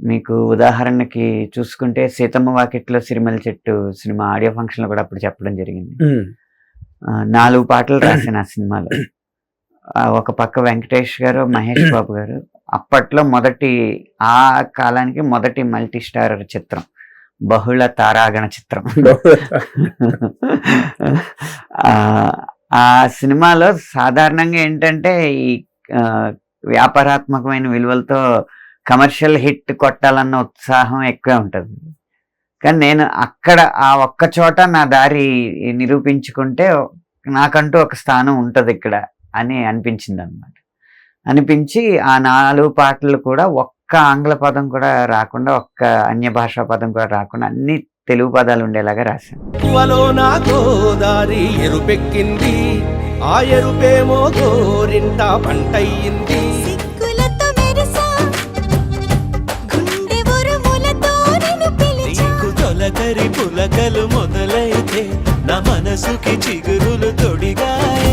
మీకు ఉదాహరణకి చూసుకుంటే సీతమ్మ వాకిట్లో సిరిమల చెట్టు సినిమా ఆడియో ఫంక్షన్లో కూడా అప్పుడు చెప్పడం జరిగింది. నాలుగు పాటలు రాసిన ఆ సినిమాలో. ఒక పక్క వెంకటేష్ గారు మహేష్ బాబు గారు. అప్పట్లో మొదటి ఆ కాలానికి మొదటి మల్టీ స్టార్ చిత్రం. బహుళ తారాగణ చిత్రం. ఆ, ఆ సినిమాలో సాధారణంగా ఏంటంటే ఈ వ్యాపారాత్మకమైన విలువలతో కమర్షియల్ హిట్ కొట్టాలన్న ఉత్సాహం ఎక్కువే ఉంటుంది. కానీ నేను అక్కడ ఆ ఒక్క చోట నా దారి నిరూపించుకుంటే నాకంటూ ఒక స్థానం ఉంటుంది ఇక్కడ అని అనిపించింది అనమాట అనిపించి ఆ నాలుగు పాటలు కూడా ఒక్క ఆంగ్ల పదం కూడా రాకుండా ఒక్క అన్య భాషా పదం కూడా రాకుండా అన్ని తెలుగు పదాలు ఉండేలాగా రాశాను. ఆ ఎరుపేమో గోరింట పంటయ్యింది. నీకు తొలకరి పులకలు మొదలైతే నా మనసుకి చిగురులు తొడిగాయే.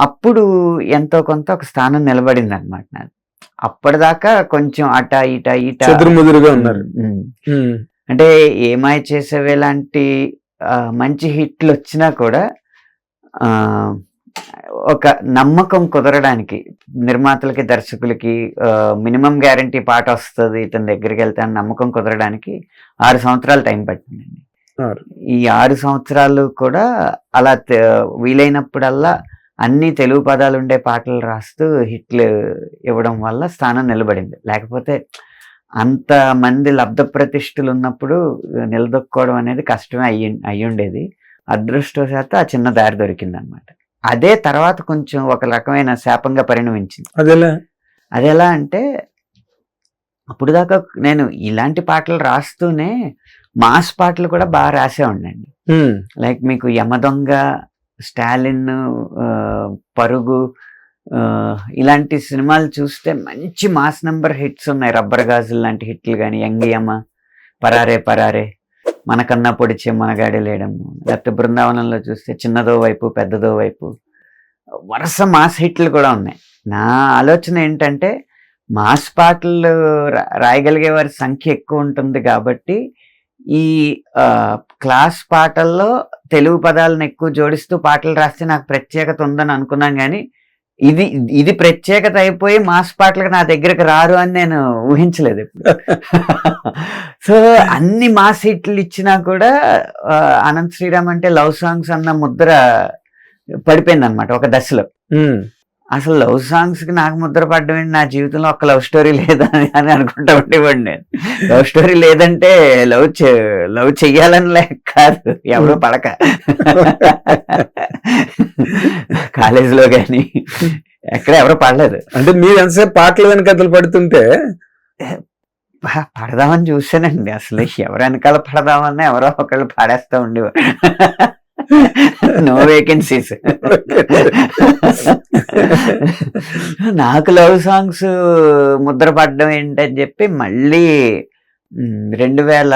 అప్పుడు ఎంతో కొంత ఒక స్థానం నిలబడింది అనమాట నాకు అప్పటిదాకా కొంచెం అట ఇట ఇట. చెదురుముదురుగా ఉన్నారు. అంటే ఏమాయ చేసేవే లాంటి ఆ, మంచి హిట్లు వచ్చినా కూడా ఆ, ఒక నమ్మకం కుదరడానికి నిర్మాతలకి దర్శకులకి మినిమం గ్యారంటీ పాట వస్తుంది ఇతని దగ్గరికి వెళ్తే అని నమ్మకం కుదరడానికి ఆరు సంవత్సరాలు టైం పట్టిందండి. ఈ ఆరు సంవత్సరాలు కూడా అలా వీలైనప్పుడల్లా అన్ని తెలుగు పదాలు ఉండే పాటలు రాస్తూ హిట్లు ఇవ్వడం వల్ల స్థానం నిలబడింది. లేకపోతే అంత మంది లబ్ధ ప్రతిష్ఠలు ఉన్నప్పుడు నిలదొక్కోవడం అనేది కష్టమే అయ్యి అయ్యుండేది. అదృష్టవశాత్తు ఆ చిన్న దారి దొరికింది అనమాట అదే తర్వాత కొంచెం ఒక రకమైన శాపంగా పరిణమించింది. అదేలా? అది ఎలా అంటే అప్పుడు దాకా నేను ఇలాంటి పాటలు రాస్తూనే మాస్ పాటలు కూడా బాగా రాసే ఉండండి ఉమ్, లైక్ మీకు యమదొంగ స్టాలిన్ పరుగు ఇలాంటి సినిమాలు చూస్తే మంచి మాస్ నెంబర్ హిట్స్ ఉన్నాయి. రబ్బర్ గాజులు లాంటి హిట్లు కానీ యంగియమ్మ పరారే పరారే. మనకన్నా పొడిచే మనగాడే లేడము లేకపోతే బృందావనంలో చూస్తే చిన్నదో వైపు పెద్దదో వైపు వరుస మాస్ హిట్లు కూడా ఉన్నాయి. నా ఆలోచన ఏంటంటే మాస్ పాటలు రాయగలిగే వారి సంఖ్య ఎక్కువ ఉంటుంది కాబట్టి ఈ క్లాస్ పాటల్లో తెలుగు పదాలను ఎక్కువ జోడిస్తూ పాటలు రాస్తే నాకు ప్రత్యేకత ఉందని అనుకున్నాను కానీ ఇది ఇది ప్రత్యేకత అయిపోయి మాస్ పాటలకు నా దగ్గరకు రారు అని నేను ఊహించలేదు ఎప్పుడు. సో అన్ని మాస్ హిట్లు ఇచ్చినా కూడా అనంత్ శ్రీరామ్ అంటే లవ్ సాంగ్స్ అన్న ముద్ర పడిపోయింది అనమాట ఒక దశలో. అసలు లవ్ సాంగ్స్కి నాకు ముద్ర పడ్డం ఏంటి? నా జీవితంలో ఒక లవ్ స్టోరీ లేదా అని- అని అనుకుంటా ఉండేవాడిని నేను. లవ్ స్టోరీ లేదంటే లవ్ లవ్ చెయ్యాలని లేక కాదు. ఎవరు పడక. కాలేజీలో కానీ ఎక్కడ ఎవరు పడలేదు. అంటే మీరు ఎంతసేపు పాటలు వెనకథలు పడుతుంటే? పడదామని చూసానండి అసలు ఎవరు వెనకాల పడదామని ఎవరో ఒకళ్ళు పాడేస్తా ఉండేవారు. నో వేకెన్సీస్ నాకు లవ్ సాంగ్స్ ముద్ర పడ్డం ఏంటని చెప్పి మళ్ళీ రెండు వేల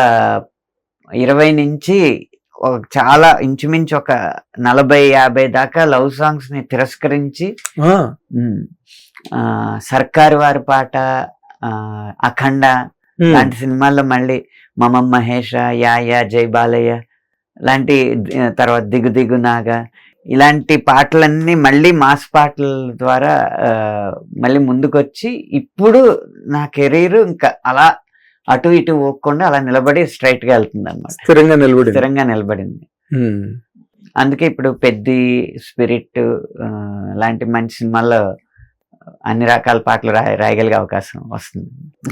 ఇరవై నుంచి ఒక చాలా ఇంచుమించు ఒక నలభై యాభై దాకా లవ్ సాంగ్స్ని తిరస్కరించి సర్కారు వారి పాట అఖండ లాంటి సినిమాల్లో మళ్ళీ మమం మహేష యా యా జై బాలయ్య లాంటి ఆ, తర్వాత దిగు దిగు నాగా ఇలాంటి పాటలన్నీ మళ్ళీ మాస్ పాటల ద్వారా మళ్ళీ ముందుకొచ్చి ఇప్పుడు నా కెరీర్ ఇంకా అలా అటు ఇటు పోకుండా అలా నిలబడి స్ట్రైట్గా వెళ్తుంది అనమాట స్థిరంగా నిలబడింది. స్థిరంగా నిలబడింది. అందుకే ఇప్పుడు పెద్ది స్పిరిట్ లాంటి మంచి సినిమాల్లో అన్ని రకాల పాటలు రాయ రాయగలిగే అవకాశం వస్తుంది.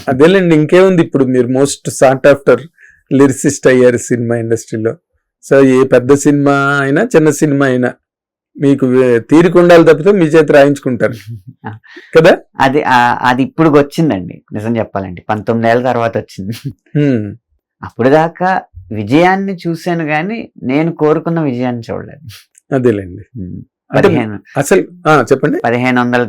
అదేలేండి ఇంకేముంది ఇప్పుడు మీరు మోస్ట్ సార్ట్ ఆఫ్టర్ లిరిసిస్ట్ అయ్యారు సినిమా ఇండస్ట్రీలో? సో ఏ పెద్ద సినిమా అయినా చిన్న సినిమా అయినా మీకు తీరిక ఉండాలి తప్పితే మీ చేతి రాయించుకుంటారు. కదా? అది అది ఇప్పుడు వచ్చిందండి నిజం చెప్పాలంటే పంతొమ్మిది ఏళ్ళ తర్వాత వచ్చింది. అప్పుడు దాకా విజయాన్ని చూశాను కానీ నేను కోరుకున్న విజయాన్ని చూడలేదు. అదేలేండి. పదిహేను అసలు చెప్పండి. పదిహేను వందల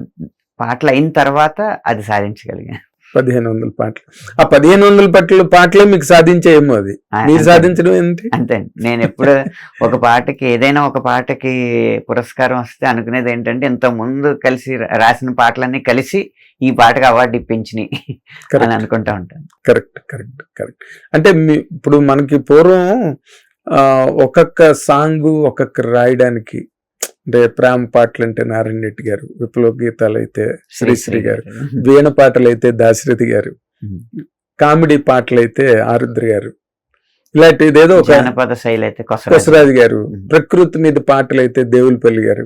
పాటలు అయిన తర్వాత అది సాధించగలిగాను. పదిహేను వందల పాటలు. ఆ పదిహేను వందల పాటలు పాటలే మీకు సాధించేయేమో అది. మీరు. సాధించడం ఏంటి? అంతే. నేను ఎప్పుడు ఒక పాటకి ఏదైనా ఒక పాటకి పురస్కారం వస్తే అనుకునేది ఏంటంటే ఇంత ముందు కలిసి రాసిన పాటలన్నీ కలిసి ఈ పాటకి అవార్డు ఇప్పించినాయి అని అనుకుంటా ఉంటాను. Correct correct correct. అంటే మీ ఇప్పుడు మనకి పూర్వం ఒక్కొక్క సాంగ్ ఒక్కొక్క రాయడానికి అంటే ప్రేమ పాటలు అంటే నారాయణ రెడ్డి గారు విప్లవ గీతాలు అయితే శ్రీశ్రీ గారు వీణ పాటలు అయితే దాశరథి గారు. కామెడీ పాటలు అయితే ఆరుద్ర గారు. ఇలాంటి ఇదేదో ఒక జానపద శైలి అయితే కొసరాజు. గారు. ప్రకృతి మీద పాటలు అయితే దేవులపల్లి గారు.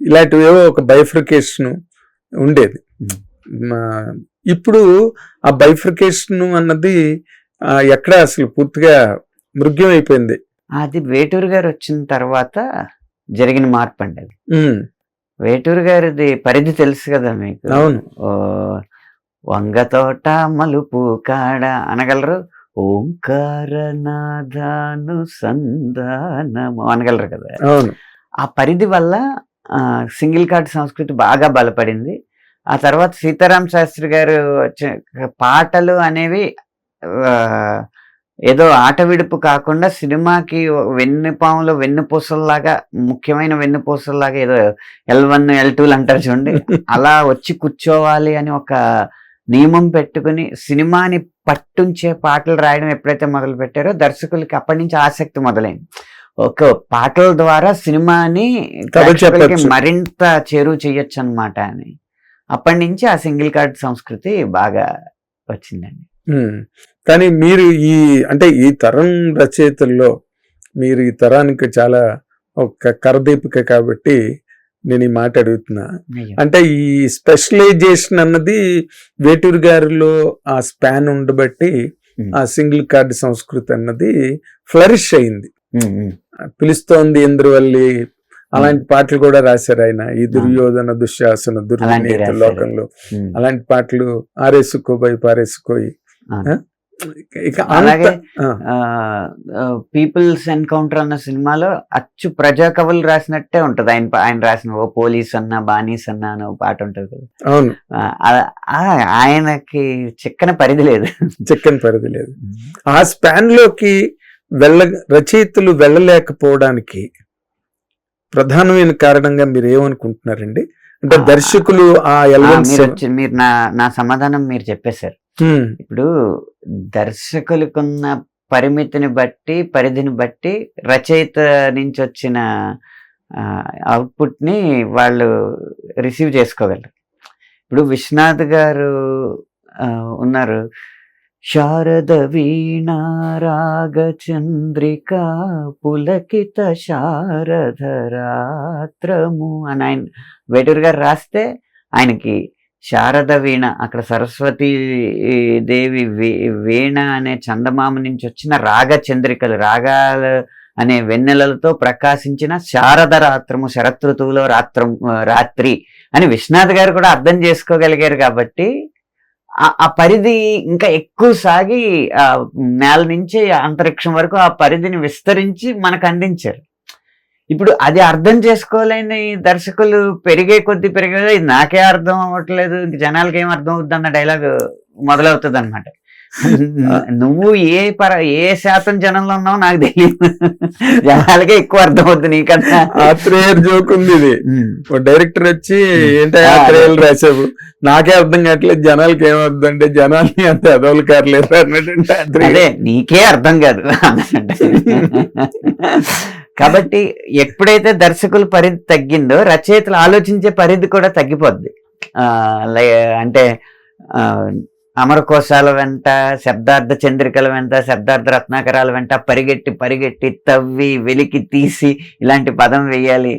ఇలాంటివి ఏవో ఒక బైఫ్రికేషన్ ఉండేది. ఇప్పుడు ఆ బైఫ్రికేషన్ అన్నది ఎక్కడ అసలు పూర్తిగా మృగ్యం అయిపోయింది అది వేటూరు గారు వచ్చిన తర్వాత జరిగిన మార్పు అండి అది. వేటూరు గారిది పరిధి తెలుసు కదా మీకు? అవును. వంగ తోట మలుపు కాడ అనగలరు? ఓంకార నాదాను సంధానము అనగలరు కదా? అవును. ఆ పరిధి వల్ల సింగిల్ కార్డ్ సంస్కృతి బాగా బలపడింది. ఆ తర్వాత సీతారాం శాస్త్రి గారు పాటలు అనేవి ఏదో ఆట విడుపు కాకుండా సినిమాకి వెన్నుపాములు వెన్నుపూసల్లాగా ముఖ్యమైన వెన్నుపూసల్లాగా ఏదో ఎల్ వన్ ఎల్ టూలు అంటారు చూడండి అలా వచ్చి కూర్చోవాలి అని ఒక నియమం పెట్టుకుని సినిమాని పట్టుంచే పాటలు రాయడం ఎప్పుడైతే మొదలు పెట్టారో దర్శకులకి అప్పటి నుంచి ఆసక్తి మొదలైంది ఒక పాటల ద్వారా సినిమాని. మరింత చేరువ చేయొచ్చు అనమాట అని అప్పటి నుంచి ఆ సింగిల్ కార్డ్ సంస్కృతి బాగా వచ్చిందండి. కానీ మీరు ఈ అంటే ఈ తరం రచయితల్లో మీరు ఈ తరానికి చాలా ఒక కరదీపిక కాబట్టి నేను ఈ మాట అడుగుతున్నా. అంటే ఈ స్పెషలైజేషన్ అన్నది వేటూరు గారిలో ఆ స్పాన్ ఉండబట్టి. ఆ సింగిల్ కార్డ్ సంస్కృతి అన్నది ఫ్లరిష్ అయింది. పిలుస్తోంది ఇంద్రవల్లి అలాంటి పాటలు కూడా రాశారు ఆయన ఈ దుర్యోధన దుశ్శాసన దుర్వినీత రాశారు. లోకంలో. అలాంటి పాటలు ఆరేసుకోబోయి పారేసుకోయి అలాగే పీపుల్స్ ఎన్కౌంటర్ అన్న సినిమాలో అచ్చు ప్రజా కవులు రాసినట్టే ఉంటది. ఆయన ఆయన రాసిన ఓ పోలీస్ అన్న బానీస్ అన్న అని ఒక పాట ఉంటది కదా. అవును. ఆయనకి చిక్కన పరిధి లేదు. చిక్కని పరిధి లేదు. ఆ స్పాన్లోకి వెళ్ళ రచయితలు వెళ్ళలేకపోవడానికి ప్రధానమైన కారణంగా మీరు ఏమనుకుంటున్నారండి? అంటే దర్శకులు ఆ మీరు నా నా సమాధానం మీరు చెప్పేశారు. ఇప్పుడు దర్శకులకున్న పరిమితిని బట్టి పరిధిని బట్టి రచయిత నుంచి వచ్చిన అవుట్పుట్ని వాళ్ళు రిసీవ్ చేసుకోగలరు. ఇప్పుడు విశ్వనాథ్ గారు ఉన్నారు. శారద వీణ చంద్రిక పులకిత శారద రాత్రము అని ఆయన వేటూరు గారు రాస్తే ఆయనకి శారద వీణ అక్కడ సరస్వతి దేవి వీ- వీణ అనే చందమామ నుంచి వచ్చిన రాగ చంద్రికలు రాగాలు అనే వెన్నెలలతో ప్రకాశించిన శారద రాత్రము శరతృతువులో రాత్రం రాత్రి అని విశ్వనాథ్ గారు కూడా అర్థం చేసుకోగలిగారు కాబట్టి ఆ- ఆ పరిధి ఇంకా ఎక్కువ సాగి ఆ నేల నుంచి అంతరిక్షం వరకు ఆ పరిధిని విస్తరించి మనకు అందించారు. ఇప్పుడు అది అర్థం చేసుకోలేని దర్శకులు పెరిగే కొద్ది పెరిగే నాకే అర్థం అవ్వట్లేదు ఇంక జనాలకి ఏం అర్థం అవుద్ది అన్న డైలాగ్ మొదలవుతుంది అనమాట నువ్వు ఏ పర ఏ శాతం జనంలో ఉన్నావో నాకు తెలియదు. జనాలకే ఎక్కువ అర్థం అవుద్ది నీకన్నా ఆత్రేయర్ జోక్ ఉంది ఇది. డైరెక్టర్ వచ్చి ఏంటో ఆత్రేయులు రాసావు? నాకే అర్థం కావట్లేదు జనాలకి ఏమర్థం అంటే జనాల్ని అంత ఎదవలు కారలేరు అన్నట్టు. అదే నీకే అర్థం కాదు. కాబట్టి ఎప్పుడైతే దర్శకుల పరిధి తగ్గిందో రచయితలు ఆలోచించే పరిధి కూడా తగ్గిపోద్ది. అంటే అమరకోశాల వెంట శబ్దార్థ చంద్రికల వెంట శబ్దార్థ రత్నాకరాల వెంట పరిగెట్టి పరిగెట్టి తవ్వి వెలికి తీసి ఇలాంటి పదం వేయాలి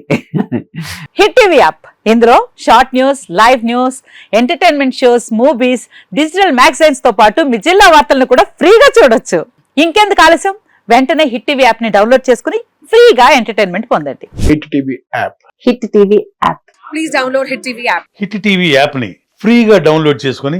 హిట్ టీవీ యాప్. ఇందులో short news live news entertainment shows movies digital మ్యాగజైన్స్తో పాటు మీ జిల్లా వార్తలను కూడా ఫ్రీగా చూడొచ్చు. ఇంకెందుకు ఆలస్యం? వెంటనే హిట్ టీవీ యాప్ని డౌన్లోడ్ చేసుకుని ఫ్రీగా ఎంటర్టైన్మెంట్ పొందండి. Hit TV app. Hit TV app. Please download Hit TV app. Hit TV యాప్ని ఫ్రీగా డౌన్లోడ్ చేసుకొని